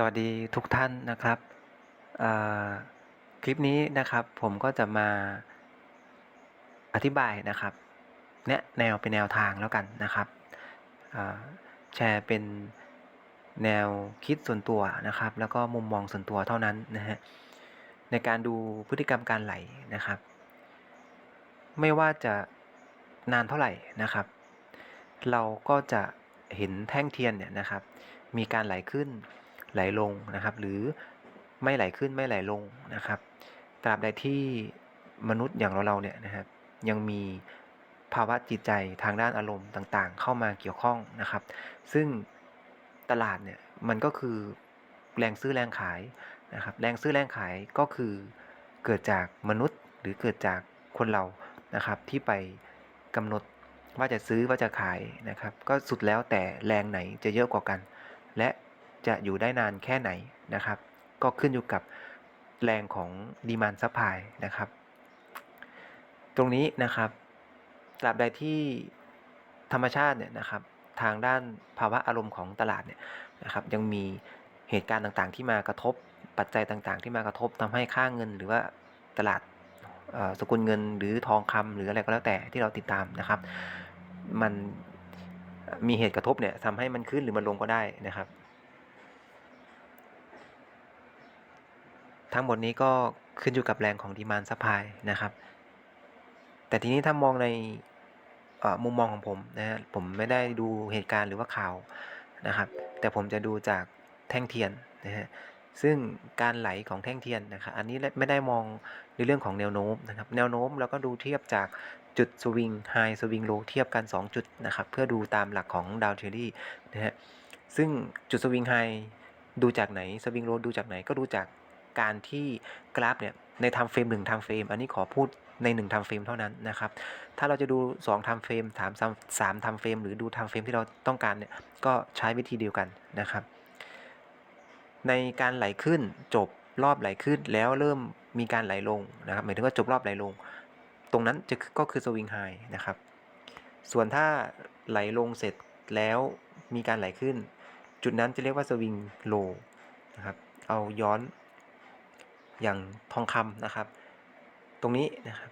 สวัสดีทุกท่านนะครับคลิปนี้นะครับผมก็จะมาอธิบายนะครับแนะแนวเป็นแนวทางแล้วกันนะครับแชร์เป็นแนวคิดส่วนตัวนะครับ แล้วก็มุมมองส่วนตัวเท่านั้นนะฮะในการดูพฤติกรรมการไหลนะครับ ไม่ว่าจะนานเท่าไหร่นะครับ เราก็จะเห็นแท่งเทียนเนี่ยนะครับ มีการไหลขึ้น ไหลลงนะครับ หรือไม่ไหลขึ้นไม่ไหลลงนะครับตราบใดที่มนุษย์อย่างเราเราเนี่ยนะครับ ยังมีภาวะจิตใจทางด้านอารมณ์ต่างๆ เข้ามาเกี่ยวข้องนะครับ ซึ่งตลาดเนี่ยมันก็คือแรงซื้อแรงขายนะครับ แรงซื้อแรงขายก็คือเกิดจากมนุษย์หรือเกิดจากคนเรานะครับ ที่ไปกำหนดว่าจะซื้อว่าจะขายนะครับ ก็สุดแล้วแต่แรงไหนจะเยอะกว่ากัน และ จะอยู่ได้นานแค่ไหนนะครับ ก็ขึ้นอยู่กับแรงของดีมานซัพพลายนะครับ ตรงนี้นะครับตราบใดที่ธรรมชาติเนี่ยนะครับ ทางด้านภาวะอารมณ์ของตลาดเนี่ยนะครับ ยังมีเหตุการณ์ต่างๆ ที่มากระทบปัจจัยต่างๆ ที่มากระทบทำให้ค่าเงิน หรือว่าตลาดสกุลเงินหรือทองคำหรืออะไรก็แล้วแต่ที่เราติดตามนะครับ มันมีเหตุกระทบเนี่ยทำให้มันขึ้นหรือมันลงก็ได้นะครับ ทั้งหมดนี้ก็ขึ้นอยู่กับแรงของดีมานซัพพลายนะครับ แต่ทีนี้ถ้ามองในมุมมองของผมนะฮะผมไม่ได้ดูเหตุการณ์หรือว่าข่าวนะครับ แต่ผมจะดูจากแท่งเทียนนะฮะซึ่งการไหลของแท่งเทียนนะครับอันนี้ไม่ได้มองในเรื่องของแนวโน้มนะครับ แนวโน้มเราก็ดูเทียบจากจุดสวิงไฮสวิงโลเทียบกัน 2 จุดนะครับ เพื่อดูตามหลักของดาวเทอรี่นะฮะซึ่งจุดสวิงไฮดูจากไหนสวิงโลดูจากไหนก็ดูจาก การที่กราฟเนี่ยในไทม์เฟรมหนึ่งไทม์เฟรมอันนี้ขอพูดใน1ไทม์เฟรมเท่านั้นนะครับ ถ้าเราจะดู2ทม์เฟรมถามสามทม์เฟรมหรือดูทม์เฟรมที่เราต้องการเนี่ย ก็ใช้วิธีเดียวกันนะครับ ในการไหลขึ้นจบรอบไหลขึ้นแล้วเริ่มมีการไหลลงนะครับ หมายถึงว่าจบรอบไหลลง ตรงนั้นจะก็คือสวิงไฮนะครับ ส่วนถ้าไหลลงเสร็จแล้วมีการไหลขึ้น จุดนั้นจะเรียกว่าสวิงโลนะครับ เอาย้อน อย่างทองคำนะครับ ตรงนี้นะครับ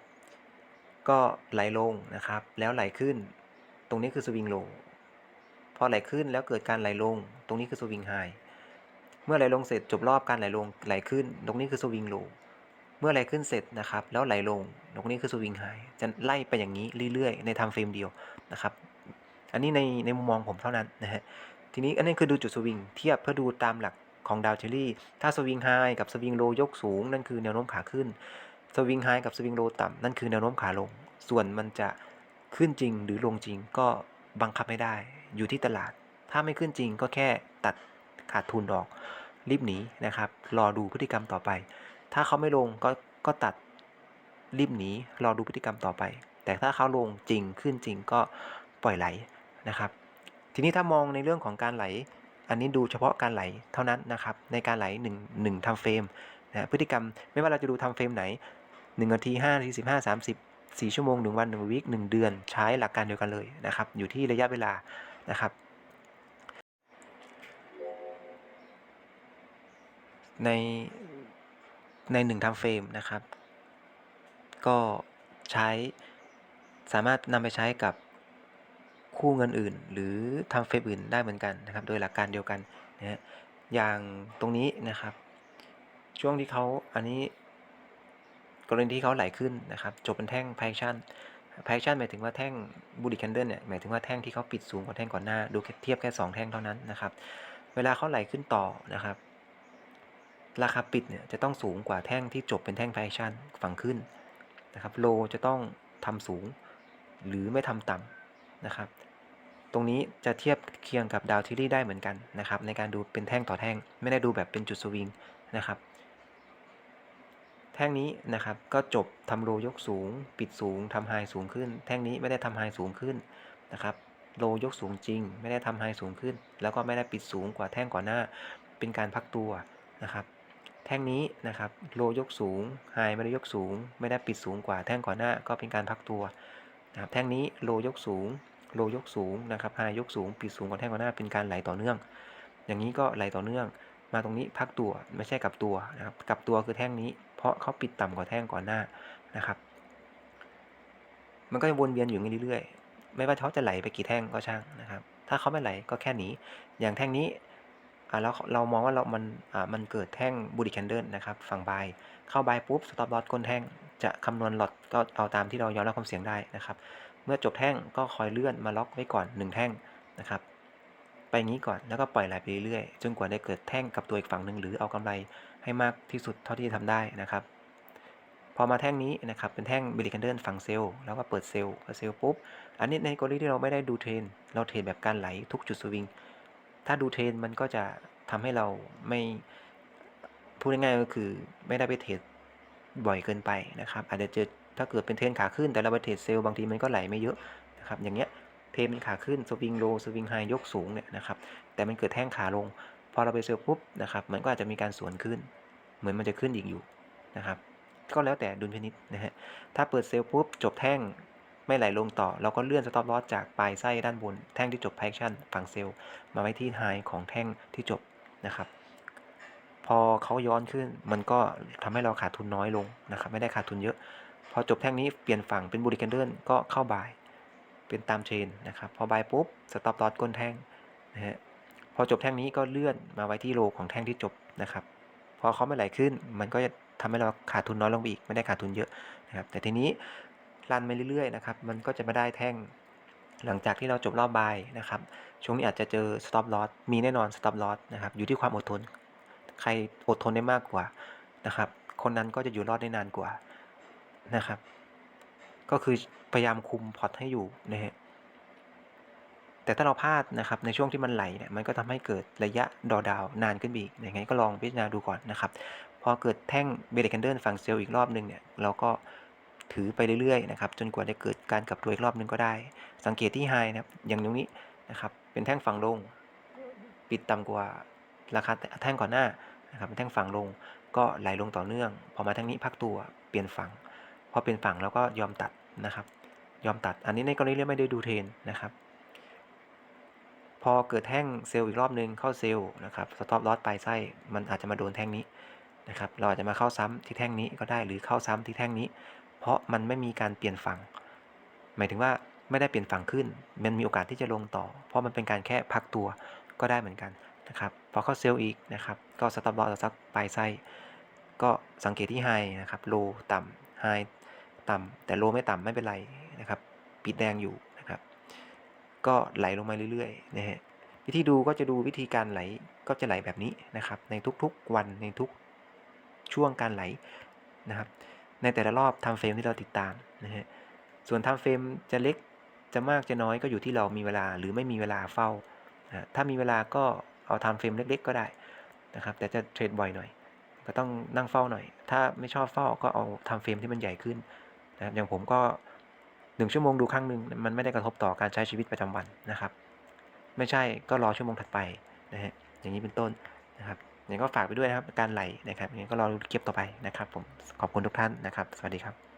ก็ไหลลงนะครับ แล้วไหลขึ้น ตรงนี้คือสวิงโลพอไหลขึ้นแล้วเกิดการไหลลง ตรงนี้คือสวิงไฮเมื่อไหลลงเสร็จจบรอบการไหลลงไหลขึ้น ตรงนี้คือสวิงโลเมื่อไหลขึ้นเสร็จนะครับ แล้วไหลลง ตรงนี้คือสวิงไฮจะไล่ไปอย่างนี้เรื่อยๆ ในไทม์เฟรมเดียวนะครับ อันนี้ในในมุมมองผมเท่านั้นนะฮะทีนี้อันนี้คือดูจุดสวิงเทียบเพื่อดูตามหลัก ของดาวเทอรี่ ถ้าสวิงไฮกับสวิงโลยกสูง นั่นคือแนวโน้มขาขึ้น สวิงไฮกับสวิงโลต่ำนั่นคือแนวโน้มขาลง ส่วนมันจะขึ้นจริงหรือลงจริงก็บังคับไม่ได้ อยู่ที่ตลาด ถ้าไม่ขึ้นจริงก็แค่ตัดขาดทุนออกรีบหนีนะครับ รอดูพฤติกรรมต่อไป ถ้าเขาไม่ลงก็ก็ตัดรีบหนีรอดูพฤติกรรมต่อไป แต่ถ้าเขาลงจริงขึ้นจริงก็ปล่อยไหลนะครับ ทีนี้ถ้ามองในเรื่องของการไหล อันนี้ดูเฉพาะการไหลเท่านั้นนะครับ ในการไหล1 1ทำเฟรมนะพฤติกรรมไม่ว่าเราจะดูทำเฟรมไหน1นาที5นาที15 30 4 ชั่วโมง 1 วัน 1วีค1เดือนใช้หลักการเดียวกันเลยนะครับ อยู่ที่ระยะเวลานะครับ ในใน1ทำเฟรมนะครับ ก็ใช้สามารถนำไปใช้กับ คู่เงินอื่น หรือทำเฟรมอื่นได้เหมือนกันนะครับ โดยหลักการเดียวกันนะฮะอย่างตรงนี้นะครับ ช่วงที่เขาอันนี้ กรณีที่เขาไหลขึ้นนะครับ จบเป็นแท่งไพชั่นไพชั่นหมายถึงว่าแท่งบูดิแคนเดิลเนี่ยหมายถึงว่าแท่งที่เขาปิดสูงกว่าแท่งก่อนหน้า ดูเทียบแค่ 2 แท่งเท่านั้นนะครับ เวลาเขาไหลขึ้นต่อนะครับราคาปิดเนี่ยจะต้องสูงกว่าแท่งที่จบเป็นแท่งไพชั่นฝั่งขึ้นนะครับโลจะต้องทำสูง หรือไม่ทำต่ำนะครับ ตรงนี้จะเทียบเคียงกับดาวทิลี่ได้เหมือนกันนะครับ ในการดูเป็นแท่งต่อแท่ง ไม่ได้ดูแบบเป็นจุดสวิงนะครับ แท่งนี้นะครับก็จบทำโลยกสูง ปิดสูงทำไฮสูงขึ้น แท่งนี้ไม่ได้ทำไฮสูงขึ้นนะครับโลยกสูงจริง ไม่ได้ทำไฮสูงขึ้น แล้วก็ไม่ได้ปิดสูงกว่าแท่งก่อนหน้า เป็นการพักตัวนะครับ แท่งนี้นะครับโลยกสูงไฮไม่ได้ยกสูง ไม่ได้ปิดสูงกว่าแท่งก่อนหน้าก็เป็นการพักตัวนะครับแท่งนี้โลยกสูง โลยกสูงนะครับไฮยกสูงปิดสูงกว่าแท่งก่อนหน้าเป็นการไหลต่อเนื่อง อย่างนี้ก็ไหลต่อเนื่อง มาตรงนี้พักตัวไม่ใช่กลับตัวนะครับกลับตัวคือแท่งนี้ เพราะเขาปิดต่ำกว่าแท่งก่อนหน้านะครับ มันก็จะวนเวียนอยู่งี้เรื่อยๆ ไม่ว่าเขาจะไหลไปกี่แท่งก็ช่างนะครับ ถ้าเขาไม่ไหลก็แค่นี้ อย่างแท่งนี้อ่าแล้วเรามองว่าเรา มันอ่ามันเกิดแท่งบูดิแคนเดิลนะครับ ฝั่งบาย เข้าบายปุ๊บ สต็อปลอสก้นแท่ง จะคำนวณหลอดก็เอาตามที่เรายอมรับความเสี่ยงได้นะครับ เมื่อจบแท่งก็คอยเลื่อนมาล็อกไว้ก่อน 1 แท่งนะครับ ไปงี้ก่อนแล้วก็ปล่อยไหลไปเรื่อยๆจนกว่าได้เกิดแท่งกับตัวอีกฝั่งหนึ่งหรือเอากำไรให้มากที่สุดเท่าที่จะทำได้นะครับ พอมาแท่งนี้นะครับเป็นแท่งบิลิกันเดิลฝั่งเซลล์แล้วก็เปิดเซลล์พอเซลล์ปุ๊บ อันนี้ในกรณีที่เราไม่ได้ดูเทรนเราเทรนแบบการไหลทุกจุดสวิงถ้าดูเทรนมันก็จะทำให้เราไม่พูดง่ายๆก็คือไม่ได้ไปเทรดบ่อยเกินไปนะครับ อาจจะเจอ ถ้าเกิดเป็นเทรนขาขึ้นแต่เราไปเทรดเซลล์บางทีมันก็ไหลไม่เยอะนะครับอย่างเงี้ยเทรนมันขาขึ้นสวิงโลสวิงไฮยกสูงเนี่ยนะครับแต่มันเกิดแท่งขาลง พอเราไปเซลล์ปุ๊บนะครับมันก็อาจจะมีการสวนขึ้น เหมือนมันจะขึ้นอีกอยู่นะครับก็แล้วแต่ดุลพินิษนะฮะถ้าเปิดเซลล์ปุ๊บจบแท่งไม่ไหลลงต่อ เราก็เลื่อนสต็อปลอสจากปลายไส้ด้านบน แท่งที่จบไพคชั่นฝั่งเซลล์มาไว้ที่ไฮของแท่งที่จบนะครับพอเขาย้อนขึ้นมันก็ทำให้เราขาดทุนน้อยลงนะครับ ไม่ได้ขาดทุนเยอะ อจบแท่งนี้เปลี่ยนฝั่งเป็นบูริกันเดิลก็เข้าบายเป็นตามเชนนะครับ พอบายปุ๊บสต็อปลอสก้นแท่งนะฮะพอจบแท่งนี้ก็เลื่อนมาไว้ที่โลของแท่งที่จบนะครับ พอเขาไม่ไหลขึ้น มันก็จะทำให้เราขาดทุนน้อยลงไปอีกไม่ได้ขาดทุนเยอะนะครับแต่ทีนี้รันไปเรื่อยๆนะครับมันก็จะไม่ได้แท่งหลังจากที่เราจบรอบบายนะครับช่วงนี้อาจจะเจอ stop loss มีแน่นอน stop loss นะครับอยู่ที่ความอดทน ใครอดทนได้มากกว่านะครับคนนั้นก็จะอยู่รอดได้นานกว่า นะครับ ก็คือพยายามคุมพอร์ตให้อยู่นะฮะแต่ถ้าเราพลาดนะครับในช่วงที่มันไหลเนี่ยมันก็ทำให้เกิดระยะดอดาวนานขึ้นอีกอย่างไงก็ลองพิจารณาดูก่อนนะครับ พอเกิดแท่งเบรกแคนเดิลฝั่งเซลล์อีกรอบหนึ่งเนี่ยเราก็ถือไปเรื่อยๆนะครับจนกว่าจะเกิดการกลับตัวอีกรอบนึงก็ได้ สังเกตที่ไฮนะครับอย่างตรงนี้นะครับเป็นแท่งฝั่งลง ปิดต่ำกว่าราคาแท่งก่อนหน้านะครับเป็นแท่งฝั่งลงก็ไหลลงต่อเนื่อง พอมาแท่งนี้พักตัวเปลี่ยนฝั่ง อเปลี่ยนฝั่งแล้วก็ยอมตัดนะครับ ยอมตัด อันนี้ในกรณีเรียกไม่ได้ดูเทนนะครับ พอเกิดแท่งเซลล์อีกรอบนึงเข้าเซลล์นะครับสต็อปลอสปลายไส้มันอาจจะมาโดนแท่งนี้นะครับ เราอาจจะมาเข้าซ้ำที่แท่งนี้ก็ได้หรือเข้าซ้ำที่แท่งนี้ เพราะมันไม่มีการเปลี่ยนฝั่ง หมายถึงว่าไม่ได้เปลี่ยนฝั่งขึ้น มันมีโอกาสที่จะลงต่อ เพราะมันเป็นการแค่พักตัวก็ได้เหมือนกันนะครับ พอเข้าเซลล์อีกนะครับ ก็สต็อปลอสสักปลายไส้ก็สังเกตที่ไฮนะครับ โล ต่ำไฮ ต่ำแต่โลไม่ต่ำไม่เป็นไรนะครับ ปิดแดงอยู่นะครับ ก็ไหลลงมาเรื่อยๆนะฮะวิธีดูก็จะดูวิธีการไหลก็จะไหลแบบนี้นะครับ ในทุกๆวันในทุกช่วงการไหลนะครับ ในแต่ละรอบทำเฟรมที่เราติดตามนะฮะส่วนทำเฟรมจะเล็กจะมากจะน้อยก็อยู่ที่เรามีเวลาหรือไม่มีเวลาเฝ้านะถ้ามีเวลาก็เอาทำเฟรมเล็ก ๆ ก็ได้นะครับ แต่จะเทรดบ่อยหน่อย ก็ต้องนั่งเฝ้าหน่อย ถ้าไม่ชอบเฝ้าก็เอาทำเฟรมที่มันใหญ่ขึ้น นะครับอย่างผมก็หนึ่งชั่วโมงดูครั้งหนึ่งมันไม่ได้กระทบต่อการใช้ชีวิตประจำวันนะครับ ไม่ใช่ก็รอชั่วโมงถัดไปนะฮะอย่างนี้เป็นต้นนะครับอย่างก็ฝากไปด้วยนะครับการไหลนะครับอย่างนี้ก็รอดูคลิปต่อไปนะครับ ผมขอบคุณทุกท่านนะครับ สวัสดีครับ